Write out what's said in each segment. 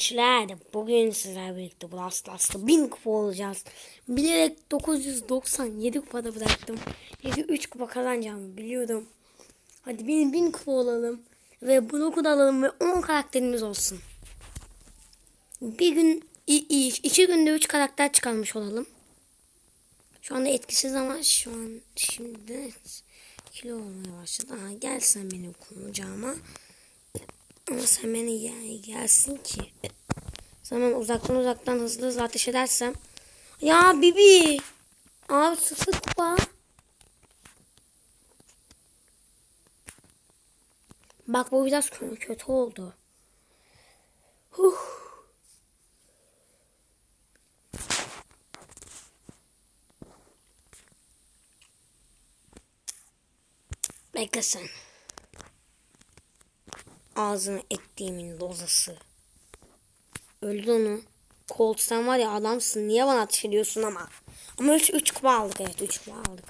Arkadaşlar bugün sizlerle birlikte Brawl Stars'ta 1000 kupa olacağız. Bilerek 997 kupada bıraktım. Çünkü 3 kupa kazanacağımı biliyordum. Hadi 1000, 1000 kupa olalım. Ve bloku da alalım ve 10 karakterimiz olsun. Bir gün, iki günde 3 karakter çıkarmış olalım. Şu anda etkisiz ama şu an şimdi kilo olmaya başladı. Aha, gel sen benim kullanacağıma. Ama sen beni gel, gelsin ki. Sen uzaktan uzaktan hızlı hızlı ateş edersem. Ya Bibi. Abi sıfır kupa. Bak bu biraz kö- kötü oldu. Huh. Bekle sen. Ağzına ettiğimin lozası. Öldü onu. Colt sen var ya adamsın. Niye bana ateş ediyorsun ama. Ama 3 3 kupa aldık evet 3 kupa aldık.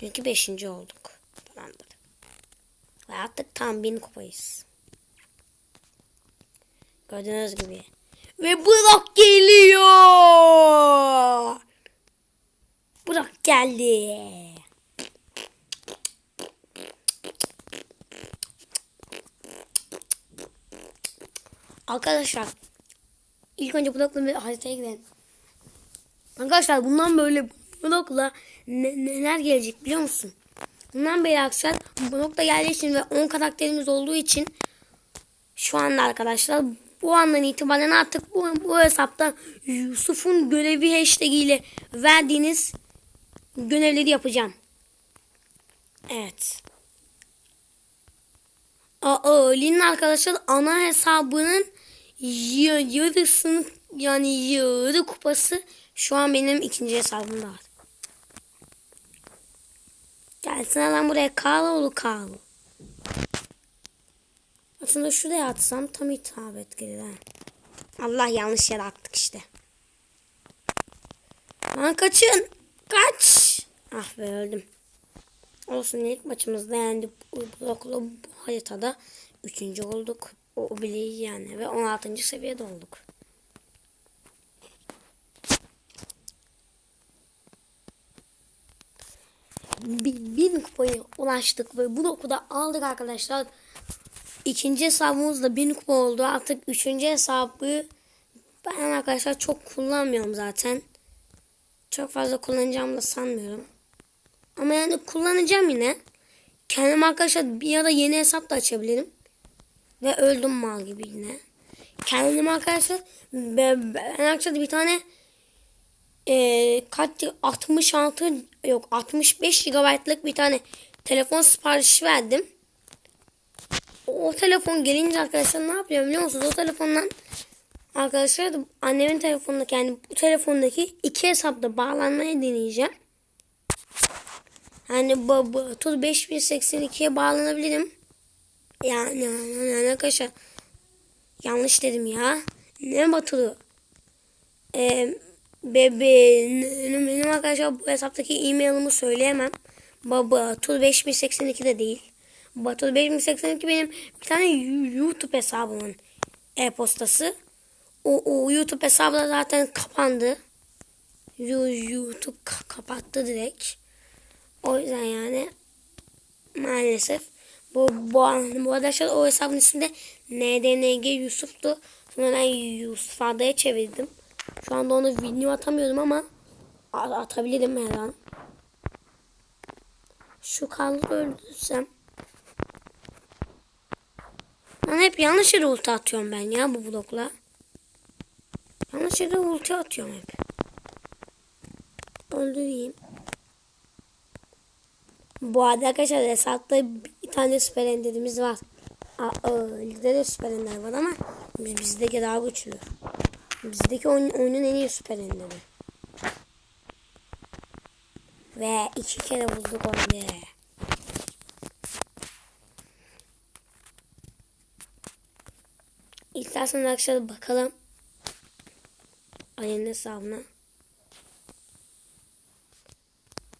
Çünkü 5. olduk. Tamamdır. Ve artık tam 1000 kupayız. Gördüğünüz gibi. Ve Burak geliyor. Burak geldi. Arkadaşlar ilk önce blokla bir haritaya gidelim. Arkadaşlar bundan böyle blokla ne- neler gelecek biliyor musun? Bundan beri arkadaşlar blokla geldiği için ve 10 karakterimiz olduğu için şu anda arkadaşlar bu andan itibaren artık bu, bu hesapta Yusuf'un görevi hashtag ile verdiğiniz görevleri yapacağım. Evet. Aa, Ali'nin arkadaşlar ana hesabının yarısını yani yarı kupası şu an benim ikinci hesabımda var. Gelsene lan buraya Karloğlu Karlo. Aslında şuraya atsam tam hitabet gelir. Allah yanlış yere attık işte. Lan kaçın. Kaç. Ah be öldüm. Olsun ilk maçımızda yani bu blokla bu haritada 3. olduk. O, o bile yani ve 16. seviyede olduk. Bin, bin kupaya ulaştık ve bu dokuda aldık arkadaşlar. İkinci hesabımız da bin kupa oldu. Artık üçüncü hesabı ben arkadaşlar çok kullanmıyorum zaten. Çok fazla kullanacağımı da sanmıyorum. Ama yani kullanacağım yine. Kendim arkadaşlar bir ara yeni hesap da açabilirim. Ve öldüm mal gibi yine. Kendim arkadaşlar ben, ben arkadaşlar bir tane e, kaç 66 yok 65 GB'lık bir tane telefon siparişi verdim. O, telefon gelince arkadaşlar ne yapıyorum biliyor musunuz? O telefondan arkadaşlar annemin telefonundaki yani bu telefondaki iki hesapta bağlanmayı deneyeceğim. Hani bu, bu tur 5082'ye bağlanabilirim. Yani, arkadaşlar yanlış dedim ya. Ne batırı? Ee, bebeğim benim arkadaşlar bu hesaptaki e-mailimi söyleyemem. Baba tur 5082 de değil. Batur 5082 benim bir tane YouTube hesabımın e-postası. O, o YouTube hesabı da zaten kapandı. YouTube ka- kapattı direkt. O yüzden yani maalesef bu bu, bu arkadaşlar o hesabın isminde NDNG Yusuf'tu. Sonra ben Yusuf Arda'ya çevirdim. Şu anda onu video atamıyorum ama atabilirim her an. Şu kaldı öldürsem. Ben hep yanlış yere ulti atıyorum ben ya bu blokla. Yanlış yere ulti atıyorum hep. Öldüreyim. Bu arada arkadaşlar hesapta bir tane süper enderimiz var. Aa, Lide'de de süper ender var ama biz, bizdeki daha güçlü. Bizdeki oyun, oyunun en iyi süper enderi. Ve iki kere bulduk onu. İsterseniz arkadaşlar bakalım. Ali'nin hesabına.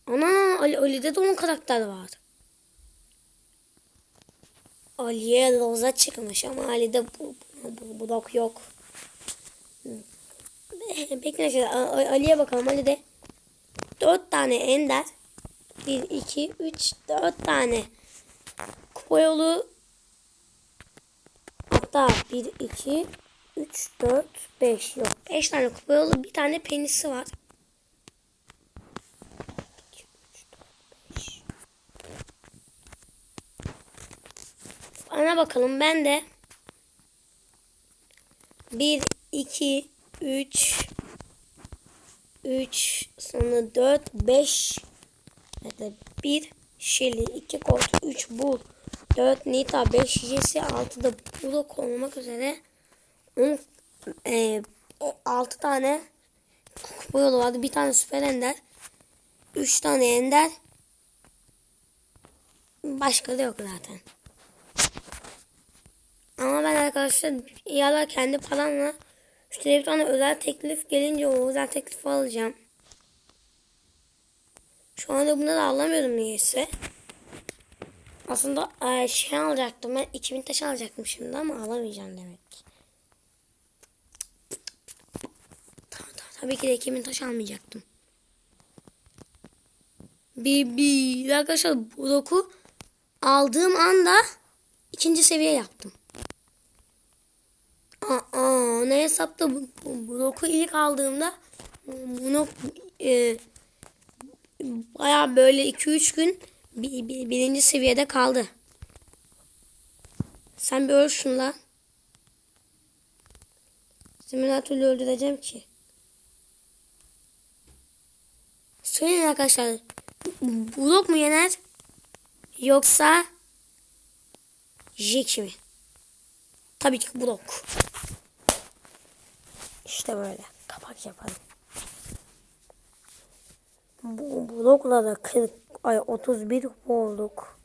Ana Ali, Ali'de de 10 karakter var. Ali'ye Roza çıkmış ama Ali'de bu, bu, blok yok. Bekle arkadaşlar Ali'ye bakalım. Ali'de 4 tane ender. 1, 2, 3, 4 tane kupa hatta 1, 2, 3, 4, 5 yok. 5 tane kupa bir tane penisi var. 2, 3, 4, 5. Bana bakalım ben de 1, 2, 3, 3, sonra 4, 5, evet, 1, Shelly, 2 Colt, 3 Bull, 4 Nita, 5 Jesse, 6 da Bullock olmak üzere 10, e, 6 tane kupa yolu vardı. Bir tane süper ender, 3 tane ender, başka da yok zaten. Ama ben arkadaşlar ya da kendi paramla işte bir tane özel teklif gelince o özel teklifi alacağım. Şu anda bunu da alamıyorum niyeyse. Aslında e, şey alacaktım ben 2000 taş alacaktım şimdi ama alamayacağım demek ki. Tabii ki de 2000 taş almayacaktım. Bir, bir arkadaşlar bu doku aldığım anda ikinci seviye yaptım. Aa, ne hesapta bu, bu bloku ilk aldığımda bunu e, baya böyle 2-3 gün bir, bir- birinci seviyede kaldı. Sen bir öl şunla. Türlü öldüreceğim ki. Söyleyin arkadaşlar. Blok mu yener? Yoksa Jiki mi? Tabii ki blok. İşte böyle. Kapak yapalım. Bu blokla da 40 ay 31 olduk.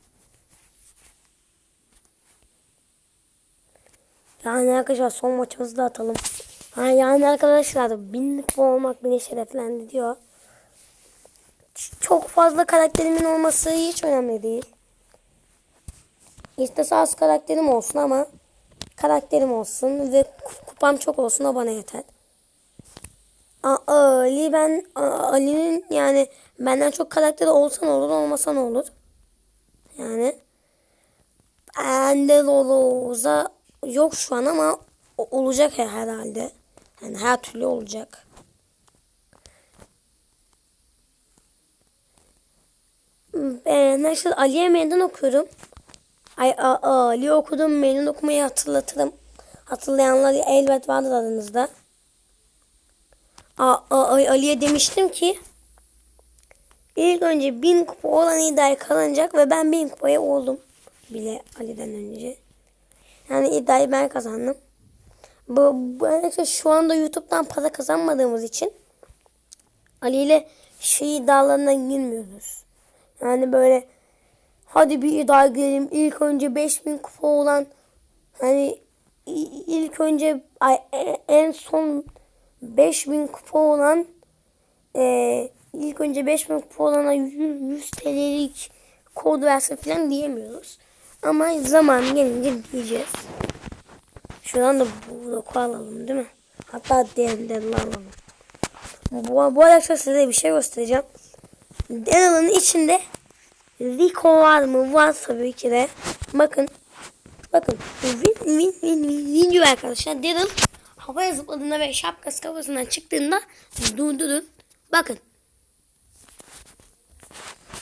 Yani arkadaşlar son maçımızı da atalım. Ha, yani arkadaşlar bin kupa olmak beni şereflendi diyor. Çok fazla karakterimin olması hiç önemli değil. İstese az karakterim olsun ama karakterim olsun ve ku- kupam çok olsun o bana yeter. Ali ben Ali'nin yani benden çok karakteri olsa ne olur olmasa ne olur. Yani Endeloloza yok şu an ama olacak herhalde. Yani her türlü olacak. Ben işte Ali'ye meydan okuyorum. Ay Ali okudum. Meydan okumayı hatırlatırım. Hatırlayanlar elbet vardır aranızda. A, a, Ali'ye demiştim ki ilk önce bin kupa olan iddiayı kazanacak ve ben bin kupaya oldum bile Ali'den önce. Yani iddiayı ben kazandım. Bu, bu şu anda YouTube'dan para kazanmadığımız için Ali ile şey iddialarına girmiyoruz. Yani böyle hadi bir iddia girelim. İlk önce 5000 kupa olan hani ilk önce ay, e- en son 5000 kupa olan e, ilk önce 5000 kupa olana 100, 100 TL'lik kod versin falan diyemiyoruz. Ama zaman gelince diyeceğiz. Şuradan da bloku alalım değil mi? Hatta diğerlerini alalım. Bu, bu arkadaşlar size bir şey göstereceğim. Daryl'ın içinde Rico var mı? Var tabii ki de. Bakın. Bakın. Win win win win video arkadaşlar. Daryl havaya zıpladığında ve şapkası kafasından çıktığında durdurun. Bakın.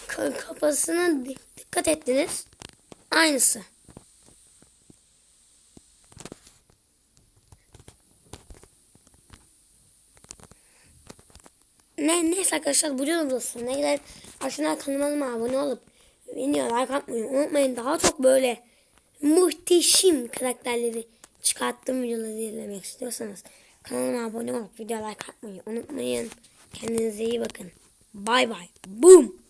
Ka- kafasına di- dikkat ettiniz. Aynısı. Ne neyse arkadaşlar bu videomuz olsun. Ne kadar aşağıdan kanalıma abone olup video like atmayı unutmayın. Daha çok böyle muhteşem karakterleri çıkarttığım videoları izlemek istiyorsanız kanalıma abone olup video like atmayı unutmayın. Kendinize iyi bakın. Bay bay. Boom.